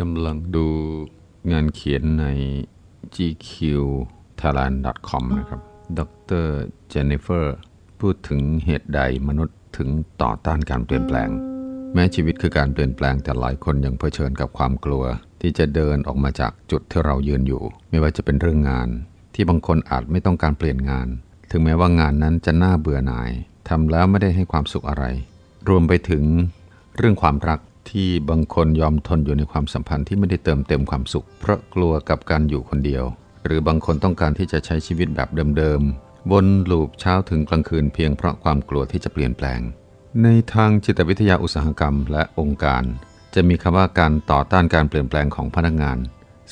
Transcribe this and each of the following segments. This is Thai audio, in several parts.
กำลังดูงานเขียนใน GQ Thailand com นะครับ ดรเจนนิเฟอร์ พูดถึงเหตุใดมนุษย์ถึงต่อต้านการเปลี่ยนแปลง แม้ชีวิตคือการเปลี่ยนแปลงแต่หลายคนยังเผชิญกับความกลัว ที่จะเดินออกมาจากจุดที่เรายืนอยู่ ไม่ว่าจะเป็นเรื่องงาน ที่บางคนอาจไม่ต้องการเปลี่ยนงาน ถึงแม้ว่างานนั้นจะน่าเบื่อหน่ายทำแล้วไม่ได้ให้ความสุขอะไร รวมไปถึงเรื่องความรัก ที่บางคนยอมทนอยู่ในความสัมพันธ์ที่ไม่ได้เติมเต็มความสุข เพราะกลัวกับการอยู่คนเดียว หรือบางคนต้องการที่จะใช้ชีวิตแบบเดิมๆวนลูปเช้าถึงกลางคืนเพียงเพราะความกลัวที่จะเปลี่ยนแปลง ในทางจิตวิทยาอุตสาหกรรมและองค์การ จะมีคำว่าการต่อต้านการเปลี่ยนแปลงของพนักงาน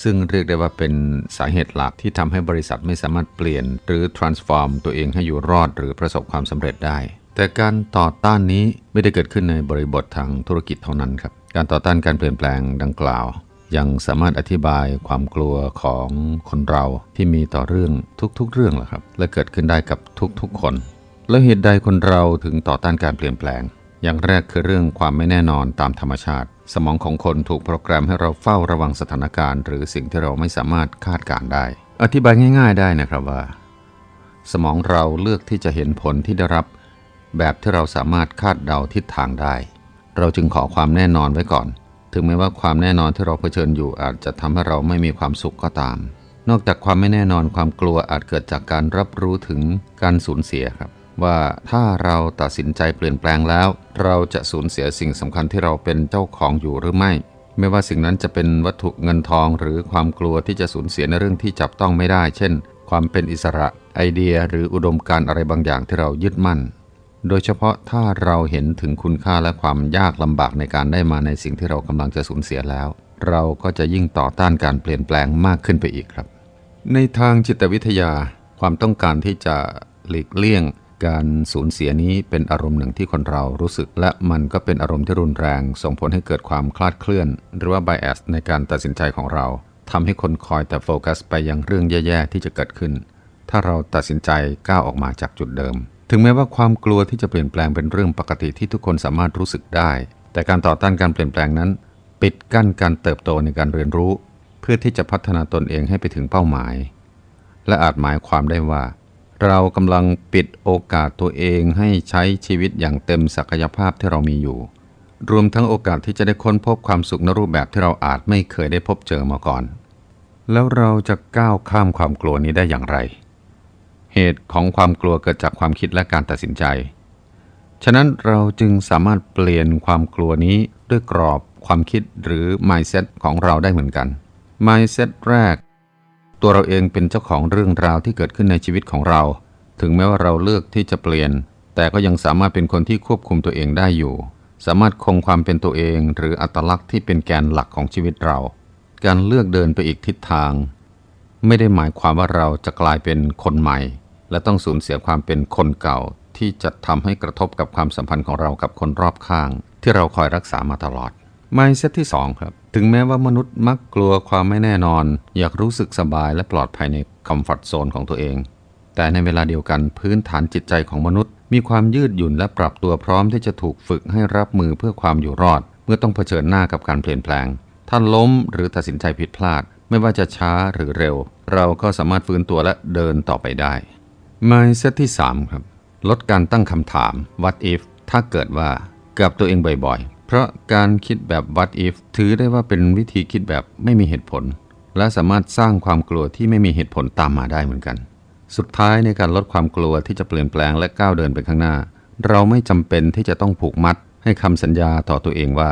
ซึ่งเรียกได้ว่าเป็นสาเหตุหลักที่ทำให้บริษัทไม่สามารถเปลี่ยน หรือ transform ตัวเองให้อยู่รอดหรือประสบความสำเร็จได้ แต่การต่อต้านนี้ไม่ได้เกิดขึ้นในบริบททางธุรกิจเท่านั้นครับ การต่อต้านการเปลี่ยนแปลงดังกล่าว ยังสามารถอธิบายความกลัวของคนเราที่มีต่อเรื่องทุกๆ เรื่องแหละครับ และเกิดขึ้นได้กับทุกๆ คน แล้วเหตุใดคนเราถึงต่อต้านการเปลี่ยนแปลง อย่างแรกคือเรื่องความไม่แน่นอนตามธรรมชาติ สมองของคนถูกโปรแกรมให้เราเฝ้าระวังสถานการณ์ หรือสิ่งที่เราไม่สามารถคาดการได้ อธิบายง่าย ๆ ได้นะครับว่า สมองเราเลือกที่จะเห็นผลที่ได้รับ แบบที่เราสามารถคาดเดาทิศทางได้ เราจึงขอความแน่นอนไว้ก่อน ถึงแม้ว่าความแน่นอนที่เราเผชิญอยู่อาจจะทำให้เราไม่มีความสุขก็ตาม นอกจากความไม่แน่นอนความกลัวอาจเกิดจากการรับรู้ถึงการสูญเสียครับ ว่าถ้าเราตัดสินใจเปลี่ยนแปลงแล้ว เราจะสูญเสียสิ่งสำคัญที่เราเป็นเจ้าของอยู่หรือไม่ ไม่ว่าสิ่งนั้นจะเป็นวัตถุเงินทอง หรือความกลัวที่จะสูญเสียในเรื่องที่จับต้องไม่ได้ เช่น ความเป็นอิสระไอเดียหรืออุดมการณ์อะไรบางอย่างที่เรายึดมั่น โดยเฉพาะถ้าเราเห็นถึงคุณค่าและความยากลำบากในการได้มาในสิ่งที่เรากำลังจะสูญเสียแล้ว เราก็จะยิ่งต่อต้านการเปลี่ยนแปลงมากขึ้นไปอีกครับ ในทางจิตวิทยา ความต้องการที่จะหลีกเลี่ยง การสูญเสียนี้เป็นอารมณ์หนึ่งที่คนเรารู้สึก และมันก็เป็นอารมณ์ที่รุนแรง ส่งผลให้เกิดความคลาดเคลื่อน หรือว่า bias ในการตัดสินใจของเราทำให้คนคอยแต่โฟกัสไปยังเรื่องแย่ๆที่จะเกิดขึ้น ถ้าเราตัดสินใจก้าวออกมาจากจุดเดิม ถึงแม้ว่าความกลัวที่จะเปลี่ยนแปลงเป็นเรื่องปกติที่ทุกคนสามารถรู้สึกได้ แต่การต่อต้านการเปลี่ยนแปลงนั้น ปิดกั้นการเติบโตในการเรียนรู้ เพื่อที่จะพัฒนาตนเองให้ไปถึงเป้าหมาย และอาจหมายความได้ว่า เรากำลังปิดโอกาสตัวเองให้ใช้ชีวิตอย่างเต็มศักยภาพที่เรามีอยู่ รวมทั้งโอกาสที่จะได้ค้นพบความสุขในรูปแบบที่เราอาจไม่เคยได้พบเจอมาก่อน แล้วเราจะก้าวข้ามความกลัวนี้ได้อย่างไร เหตุของความกลัวเกิดจากความคิดและการตัดสินใจ ฉะนั้นเราจึงสามารถเปลี่ยนความกลัวนี้ด้วยกรอบความคิดหรือ mindset ของเราได้เหมือนกัน mindset แรก ตัวเราเองเป็นเจ้าของเรื่องราวที่เกิดขึ้นในชีวิตของเรา ถึงแม้ว่าเราเลือกที่จะเปลี่ยน แต่ก็ยังสามารถเป็นคนที่ควบคุมตัวเองได้อยู่ สามารถคงความเป็นตัวเอง หรืออัตลักษณ์ที่เป็นแกนหลักของชีวิตเรา การเลือกเดินไปอีกทิศทาง ไม่ได้หมายความว่าเราจะกลายเป็นคนใหม่ และต้องสูญเสียความเป็นคนเก่าที่จะทำให้กระทบกับความสัมพันธ์ของเรากับคนรอบข้าง ที่เราคอยรักษามาตลอด mindset ที่ 2 ครับ ถึงแม้ว่ามนุษย์มักกลัวความไม่แน่นอน อยากรู้สึกสบายและปลอดภัยในคอมฟอร์ทโซนของตัวเอง แต่ในเวลาเดียวกันพื้นฐานจิตใจของมนุษย์ มีความยืดหยุ่นและปรับตัวพร้อมที่จะถูกฝึกให้รับมือเพื่อความอยู่รอด เมื่อต้องเผชิญหน้ากับการเปลี่ยนแปลงถ้านล้มหรือตัดสินใจผิดพลาด ไม่ว่าจะช้าหรือเร็ว เราก็สามารถฟื้นตัวและเดินต่อไปได้ mindset ที่ 3 ครับ ลดการตั้งคำถาม what if ถ้าเกิดว่ากับตัวเองบ่อยๆ เพราะการคิดแบบ what if ถือได้ว่าเป็นวิธีคิดแบบไม่มีเหตุผล และสามารถสร้างความกลัวที่ไม่มีเหตุผลตามมาได้เหมือนกัน สุดท้ายในการลดความกลัวที่จะเปลี่ยนแปลงและก้าวเดินไปข้างหน้า เราไม่จำเป็นที่จะต้องผูกมัด ให้คำสัญญาต่อตัวเองว่า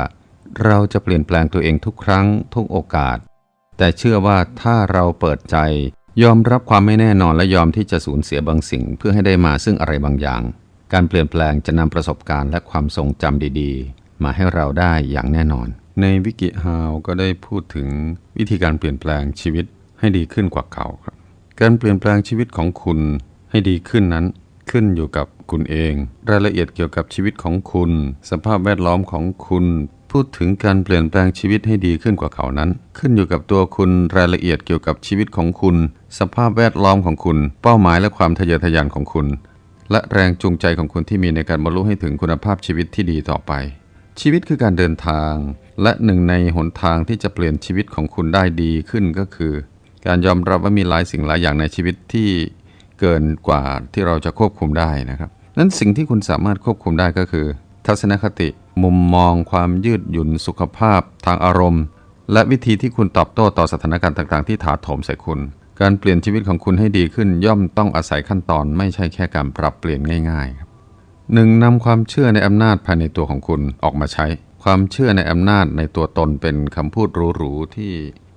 เราจะเปลี่ยนแปลงตัวเองทุกครั้งทุกโอกาส แต่เชื่อว่าถ้าเราเปิดใจ ยอมรับความไม่แน่นอนและยอมที่จะสูญเสียบางสิ่งเพื่อให้ได้มาซึ่งอะไรบางอย่าง การเปลี่ยนแปลงจะนำประสบการณ์และความทรงจำดีๆ มาให้เราได้อย่างแน่นอน ในวิกิฮาวก็ได้พูดถึงวิธีการเปลี่ยนแปลงชีวิตให้ดีขึ้นกว่าเก่าครับ การเปลี่ยนแปลงชีวิตของคุณให้ดีขึ้นนั้น ขึ้นอยู่กับคุณเอง รายละเอียดเกี่ยวกับชีวิตของคุณ สภาพแวดล้อมของคุณพูดถึงการเปลี่ยนแปลงชีวิตให้ดีขึ้นกว่าเขานั้น ขึ้นอยู่กับตัวคุณรายละเอียดเกี่ยวกับชีวิตของคุณ สภาพแวดล้อมของคุณ เป้าหมายและความทะเยอทะยานของคุณ และแรงจูงใจของคุณที่มีในการบรรลุให้ถึงคุณภาพชีวิตที่ดีต่อไป ชีวิตคือการเดินทาง และหนึ่งในหนทางที่จะเปลี่ยนชีวิตของคุณได้ดีขึ้นก็คือ การยอมรับว่ามีหลายสิ่งหลายอย่างในชีวิตที่เกินกว่าที่เราจะควบคุมได้นะครับนั้นสิ่งที่คุณสามารถควบคุมได้ก็คือ ทัศนคติ มุมมอง ความยืดหยุ่นสุขภาพ ทางอารมณ์ และวิธีที่คุณตอบโต้ต่อสถานการณ์ต่าง ๆ ที่ถาโถมใส่คุณการเปลี่ยนชีวิตของคุณให้ดีขึ้นย่อมต้องอาศัยขั้นตอนไม่ใช่แค่การปรับเปลี่ยนง่ายๆครับหนึ่งนำความเชื่อในอำนาจภายในตัวของคุณออกมาใช้ ความเชื่อในอำนาจในตัวตนเป็นคำพูดหรูๆที่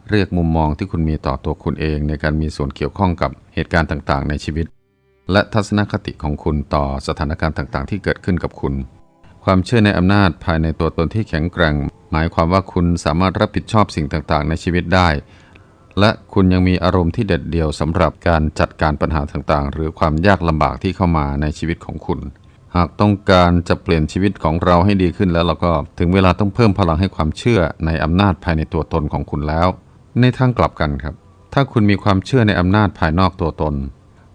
เรียกมุมมองที่คุณมีต่อตัวคุณเอง ในการมีส่วนเกี่ยวข้องกับเหตุการณ์ต่างๆ ในชีวิต และทัศนคติของคุณต่อสถานการณ์ต่างๆ ที่เกิดขึ้นกับคุณ ความเชื่อในอำนาจภายในตัวตนที่แข็งแกร่ง หมายความว่าคุณสามารถรับผิดชอบสิ่งต่างๆ ในชีวิตได้ และคุณยังมีอารมณ์ที่เด็ดเดี่ยวสำหรับการจัดการปัญหาต่างๆ หรือความยากลำบากที่เข้ามาในชีวิตของคุณ หากต้องการจะเปลี่ยนชีวิตของเราให้ดีขึ้นแล้วเราก็ถึงเวลาต้องเพิ่มพลังให้ความเชื่อในอำนาจภายในตัวตนของคุณแล้ว ในทางกลับกันครับ ถ้าคุณมีความเชื่อในอำนาจภายนอกตัวตน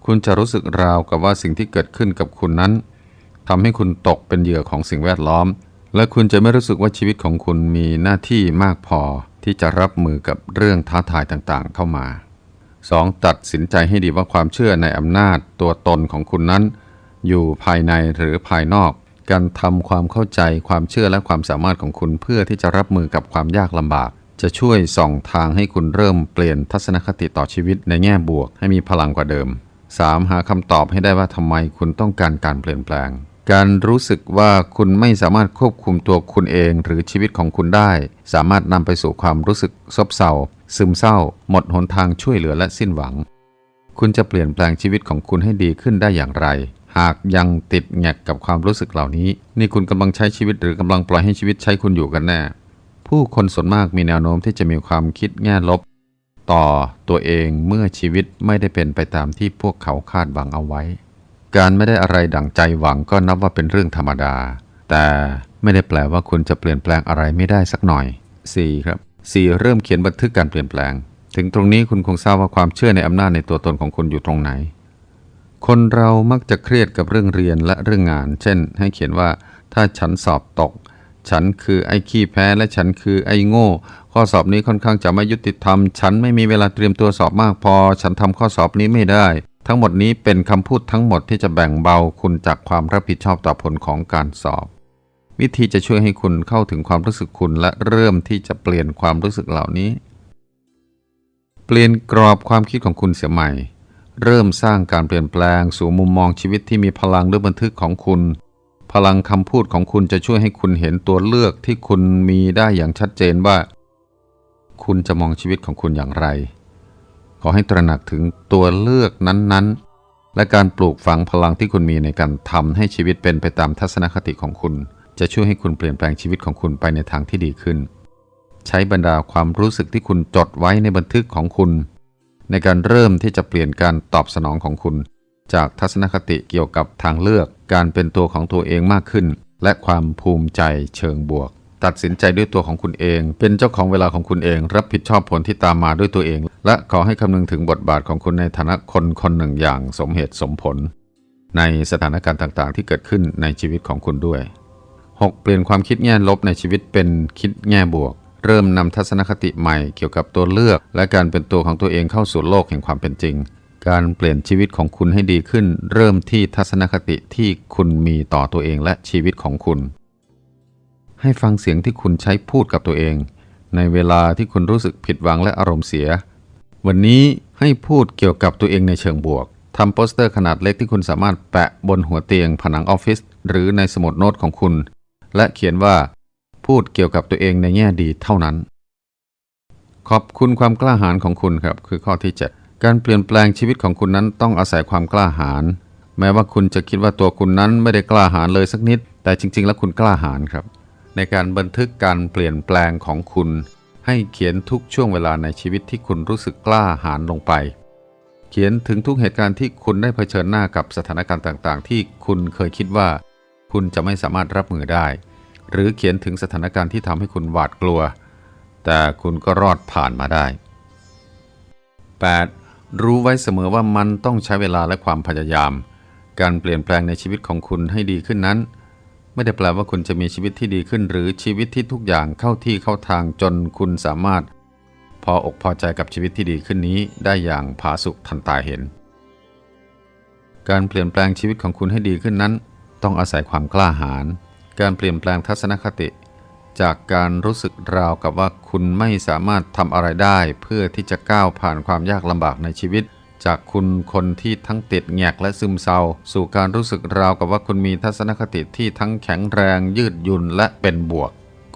คุณจะรู้สึกราวกับว่าสิ่งที่เกิดขึ้นกับคุณนั้นทำให้คุณตกเป็นเหยื่อของสิ่งแวดล้อม และคุณจะไม่รู้สึกว่าชีวิตของคุณมีหน้าที่มากพอ ที่จะรับมือกับเรื่องท้าทายต่างๆ เข้ามา 2. ตัดสินใจให้ดีว่าความเชื่อในอำนาจตัวตนของคุณนั้น อยู่ภายในหรือภายนอก การทำความเข้าใจความเชื่อและความสามารถของคุณเพื่อที่จะรับมือกับความยากลำบาก จะช่วยส่องทางให้คุณเริ่มเปลี่ยนทัศนคติต่อชีวิตในแง่บวกให้มีพลังกว่าเดิม 3. หาคำตอบให้ได้ว่าทำไมคุณต้องการการเปลี่ยนแปลง การรู้สึกว่าคุณไม่สามารถควบคุมตัวคุณเองหรือชีวิตของคุณได้ สามารถนำไปสู่ความรู้สึกซบเซาซึมเศร้า หมดหนทางช่วยเหลือและสิ้นหวัง คุณจะเปลี่ยนแปลงชีวิตของคุณให้ดีขึ้นได้อย่างไร หากยังติดแงกกับความรู้สึกเหล่านี้ นี่คุณกำลังใช้ชีวิตหรือกำลังปล่อยให้ชีวิตใช้คุณอยู่กันแน่ ผู้คนส่วนมากมีแนวโน้มที่จะมีความคิดแง่ลบ ต่อตัวเองเมื่อชีวิตไม่ได้เป็นไปตามที่พวกเขาคาดหวังเอาไว้ การไม่ได้อะไรดั่งใจหวังก็นับว่าเป็นเรื่องธรรมดา แต่ไม่ได้แปลว่าคุณจะเปลี่ยนแปลงอะไรไม่ได้สักหน่อย 4. ครับ 4. เริ่มเขียนบันทึกการเปลี่ยนแปลง ถึงตรงนี้คุณคงทราบว่าความเชื่อในอำนาจในตัวตนของคุณอยู่ตรงไหน คนเรามักจะเครียดกับเรื่องเรียนและเรื่องงาน เช่น ให้เขียนว่า ถ้าฉันสอบตก ฉันคือไอ้ขี้แพ้และฉันคือไอ้โง่ ข้อสอบนี้ค่อนข้างจะไม่ยุติธรรม ฉันไม่มีเวลาเตรียมตัวสอบมากพอ ฉันทำข้อสอบนี้ไม่ได้ ทั้งหมดนี้เป็นคำพูดทั้งหมดที่จะแบ่งเบาคุณจากความรับผิดชอบต่อผลของการสอบ วิธีจะช่วยให้คุณเข้าถึงความรู้สึกคุณและเริ่มที่จะเปลี่ยนความรู้สึกเหล่านี้ เปลี่ยนกรอบความคิดของคุณเสียใหม่ เริ่มสร้างการเปลี่ยนแปลงสู่มุมมองชีวิตที่มีพลังด้วยบันทึกของคุณ พลังคำพูดของคุณจะช่วยให้คุณเห็นตัวเลือกที่คุณมีได้อย่างชัดเจนว่า คุณจะมองชีวิตของคุณอย่างไร ขอให้ตระหนักถึงตัวเลือกนั้นๆ และการปลูกฝังพลังที่คุณมีในการทำให้ชีวิตเป็นไปตามทัศนคติของคุณ จะช่วยให้คุณเปลี่ยนแปลงชีวิตของคุณไปในทางที่ดีขึ้น ใช้บรรดาความรู้สึกที่คุณจดไว้ในบันทึกของคุณ ในการเริ่มที่จะเปลี่ยนการตอบสนองของคุณ จากทัศนคติเกี่ยวกับทางเลือก การเป็นตัวของตัวเองมากขึ้น และความภูมิใจเชิงบวก ตัดสินใจด้วยตัวของคุณเอง เป็นเจ้าของเวลาของคุณเอง รับผิดชอบผลที่ตามมาด้วยตัวเอง และขอให้คำนึงถึงบทบาทของคุณในฐานะคนคนหนึ่งอย่างสมเหตุสมผล ในสถานการณ์ต่างๆ ที่เกิดขึ้นในชีวิตของคุณด้วย 6. เปลี่ยนความคิดแง่ลบในชีวิตเป็นคิดแง่บวก เริ่มนำทัศนคติใหม่เกี่ยวกับตัวเลือก และการเป็นตัวของตัวเองเข้าสู่โลกแห่งความเป็นจริง การเปลี่ยนชีวิตของคุณให้ดีขึ้น เริ่มที่ทัศนคติที่คุณมีต่อตัวเองและชีวิตของคุณ ให้ฟังเสียงที่คุณใช้พูดกับตัวเอง ในเวลาที่คุณรู้สึกผิดหวังและอารมณ์เสีย วันนี้ให้พูดเกี่ยวกับตัวเองในเชิงบวกทำโปสเตอร์ขนาดเล็กที่คุณสามารถแปะบนหัวเตียงผนังออฟฟิศหรือในสมุดโน้ตของคุณ และเขียนว่า พูดเกี่ยวกับตัวเองในแง่ดีเท่านั้น ขอบคุณความกล้าหาญของคุณครับ คือข้อที่ 7 การเปลี่ยนแปลงชีวิตของคุณนั้นต้องอาศัยความกล้าหาญแม้ว่าคุณจะคิดว่าตัวคุณนั้นไม่ได้กล้าหาญเลยสักนิด แต่จริง ๆ แล้วคุณกล้าหาญครับ ในการบันทึกการเปลี่ยนแปลงของคุณ ให้เขียนทุกช่วงเวลาในชีวิตที่คุณรู้สึกกล้าหาญลงไป เขียนถึงทุกเหตุการณ์ที่คุณได้เผชิญหน้ากับสถานการณ์ต่างๆ ที่คุณเคยคิดว่า คุณจะไม่สามารถรับมือได้ หรือเขียนถึงสถานการณ์ที่ทำให้คุณหวาดกลัว แต่คุณก็รอดผ่านมาได้ 8. รู้ไว้เสมอว่ามันต้องใช้เวลาและความพยายาม การเปลี่ยนแปลงในชีวิตของคุณให้ดีขึ้นนั้น ไม่ได้แปลว่าคุณจะมีชีวิตที่ดีขึ้น หรือชีวิตที่ทุกอย่างเข้าที่เข้าทางจนคุณสามารถ พออกพอใจกับชีวิตที่ดีขึ้นนี้ได้อย่างผาสุกทันตาเห็น การเปลี่ยนแปลงชีวิตของคุณให้ดีขึ้นนั้น ต้องอาศัยความกล้าหาญการเปลี่ยนแปลงทัศนคติ จากการรู้สึกราวกับว่าคุณไม่สามารถทำอะไรได้ เพื่อที่จะก้าวผ่านความยากลำบากในชีวิต จากคุณคนที่ทั้งติดแงกและซึมเศร้า สู่การรู้สึกราวกับว่าคุณมีทัศนคติที่ทั้งแข็งแรงยืดหยุ่นและเป็นบวก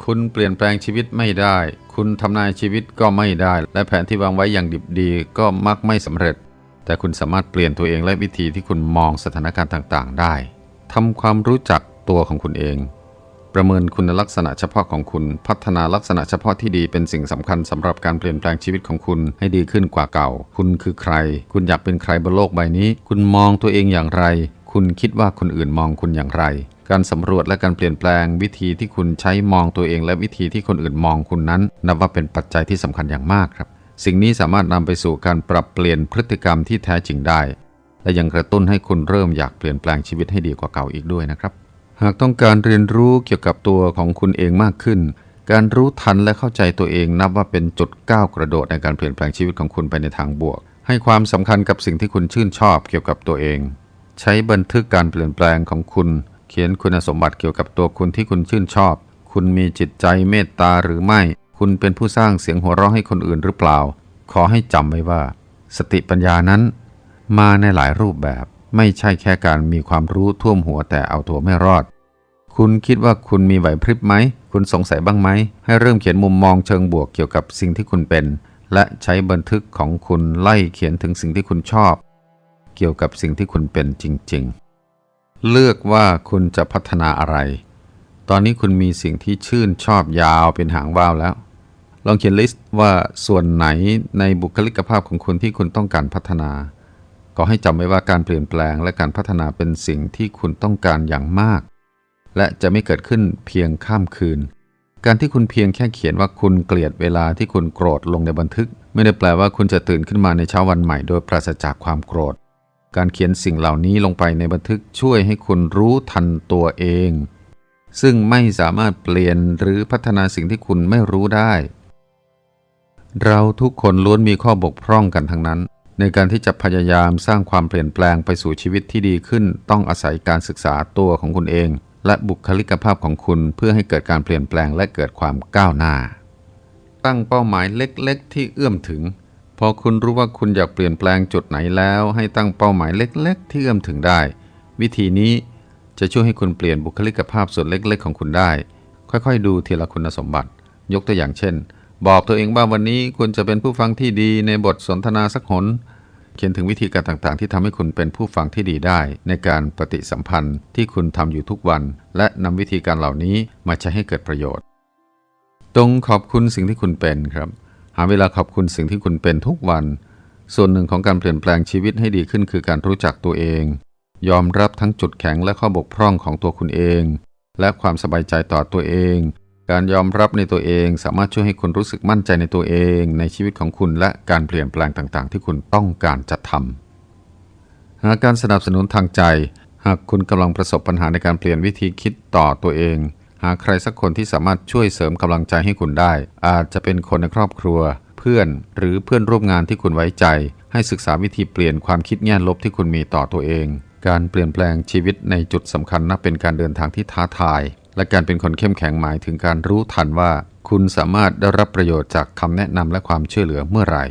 คุณเปลี่ยนแปลงชีวิตไม่ได้ คุณทำนายชีวิตก็ไม่ได้ และแผนที่วางไว้อย่างดิบดีก็มักไม่สำเร็จ แต่คุณสามารถเปลี่ยนตัวเองและวิธีที่คุณมองสถานการณ์ต่าง ๆ ได้ทำความรู้จักตัวของคุณเอง ประเมินคุณลักษณะเฉพาะของคุณ พัฒนาลักษณะเฉพาะที่ดีเป็นสิ่งสำคัญสำหรับการเปลี่ยนแปลงชีวิตของคุณให้ดีขึ้นกว่าเก่า คุณคือใคร คุณอยากเป็นใครบนโลกใบนี้ คุณมองตัวเองอย่างไร คุณคิดว่าคนอื่นมองคุณอย่างไร การสำรวจและการเปลี่ยนแปลง วิธีที่คุณใช้มองตัวเองและวิธีที่คนอื่นมองคุณนั้น นับว่าเป็นปัจจัยที่สำคัญอย่างมากครับ สิ่งนี้สามารถนำไปสู่การปรับเปลี่ยนพฤติกรรมที่แท้จริงได้ และยังกระตุ้นให้คุณเริ่มอยากเปลี่ยนแปลงชีวิตให้ดีกว่าเก่าอีกด้วยนะครับ หากต้องการเรียนรู้เกี่ยวกับตัวของคุณเองมากขึ้น การรู้ทันและเข้าใจตัวเองนับว่าเป็นจุดก้าวกระโดดในการเปลี่ยนแปลงชีวิตของคุณไปในทางบวก ให้ความสำคัญกับสิ่งที่คุณชื่นชอบเกี่ยวกับตัวเอง ใช้บันทึกการเปลี่ยนแปลงของคุณ เขียนคุณสมบัติเกี่ยวกับตัวคุณที่คุณชื่นชอบ คุณมีจิตใจเมตตาหรือไม่ คุณเป็นผู้สร้างเสียงหัวเราะให้คนอื่นหรือเปล่า ขอให้จำไว้ว่า สติปัญญานั้น มาในหลายรูปแบบ ไม่ใช่แค่การมีความรู้ท่วมหัวแต่เอาตัวไม่รอด คุณคิดว่าคุณมีไหวพริบไหม คุณสงสัยบ้างไหม ให้เริ่มเขียนมุมมองเชิงบวกเกี่ยวกับสิ่งที่คุณเป็น และใช้บันทึกของคุณไล่เขียนถึงสิ่งที่คุณชอบ เกี่ยวกับสิ่งที่คุณเป็นจริง ๆ เลือกว่าคุณจะพัฒนาอะไร ตอนนี้คุณมีสิ่งที่ชื่นชอบยาวเป็นหางว่าวแล้วลองเขียนลิสต์ว่าส่วนไหนในบุคลิกภาพของคุณที่คุณต้องการพัฒนา ก็ให้จำไว้ว่าการเปลี่ยนแปลงและการพัฒนาเป็นสิ่งที่คุณต้องการอย่างมาก และจะไม่เกิดขึ้นเพียงข้ามคืน การที่คุณเพียงแค่เขียนว่าคุณเกลียดเวลาที่คุณโกรธลงในบันทึก ไม่ได้แปลว่าคุณจะตื่นขึ้นมาในเช้าวันใหม่ โดยปราศจากความโกรธ การเขียนสิ่งเหล่านี้ลงไปในบันทึกช่วยให้คุณรู้ทันตัวเอง ซึ่งไม่สามารถเปลี่ยนหรือพัฒนาสิ่งที่คุณไม่รู้ได้ เราทุกคนล้วนมีข้อบกพร่องกันทั้งนั้น ในการที่จะพยายามสร้างความเปลี่ยนแปลงไปสู่ชีวิตที่ดีขึ้น ต้องอาศัยการศึกษาตัวของคุณเอง และบุคลิกภาพของคุณเพื่อให้เกิดการเปลี่ยนแปลงและเกิดความก้าวหน้า ตั้งเป้าหมายเล็กๆ ที่เอื้อมถึง พอคุณรู้ว่าคุณอยากเปลี่ยนแปลงจุดไหนแล้ว ให้ตั้งเป้าหมายเล็ก ๆ ที่เอื้อมถึงได้ วิธีนี้จะช่วยให้คุณเปลี่ยนบุคลิกภาพส่วนเล็ก ๆ ของคุณได้ ค่อยๆ ดูทีละคุณสมบัติ ยกตัวอย่างเช่น บอกตัวเองว่าวันนี้คุณจะเป็นผู้ฟังที่ดีในบทสนทนาสักหน เขียนถึงวิธีการต่างๆ ที่ทำให้คุณเป็นผู้ฟังที่ดีได้ ในการปฏิสัมพันธ์ที่คุณทำอยู่ทุกวัน และนำวิธีการเหล่านี้มาใช้ให้เกิดประโยชน์ตรงขอบคุณสิ่งที่คุณเป็นครับ หาเวลาขอบคุณสิ่งที่คุณเป็นทุกวัน ส่วนหนึ่งของการเปลี่ยนแปลงชีวิตให้ดีขึ้นคือการรู้จักตัวเอง ยอมรับทั้งจุดแข็งและข้อบกพร่องของตัวคุณเอง และความสบายใจต่อตัวเอง การยอมรับในตัวเองสามารถช่วยให้คุณรู้สึกมั่นใจในตัวเอง ในชีวิตของคุณและการเปลี่ยนแปลงต่างๆ ที่คุณต้องการจะทำหาการสนับสนุนทางใจ หากคุณกำลังประสบปัญหาในการเปลี่ยนวิธีคิดต่อตัวเอง หาใครสักคนที่สามารถช่วยเสริมกำลังใจให้คุณได้ อาจจะเป็นคนในครอบครัว เพื่อนหรือเพื่อนร่วมงานที่คุณไว้ใจ ให้ศึกษาวิธีเปลี่ยนความคิดแง่ลบที่คุณมีต่อตัวเอง การเปลี่ยนแปลงชีวิตในจุดสำคัญนับเป็นการเดินทางที่ท้าทาย และการเป็นคนเข้มแข็งหมายถึงการรู้ทันว่า คุณสามารถได้รับประโยชน์จากคำแนะนำและความช่วยเหลือเมื่อไหร่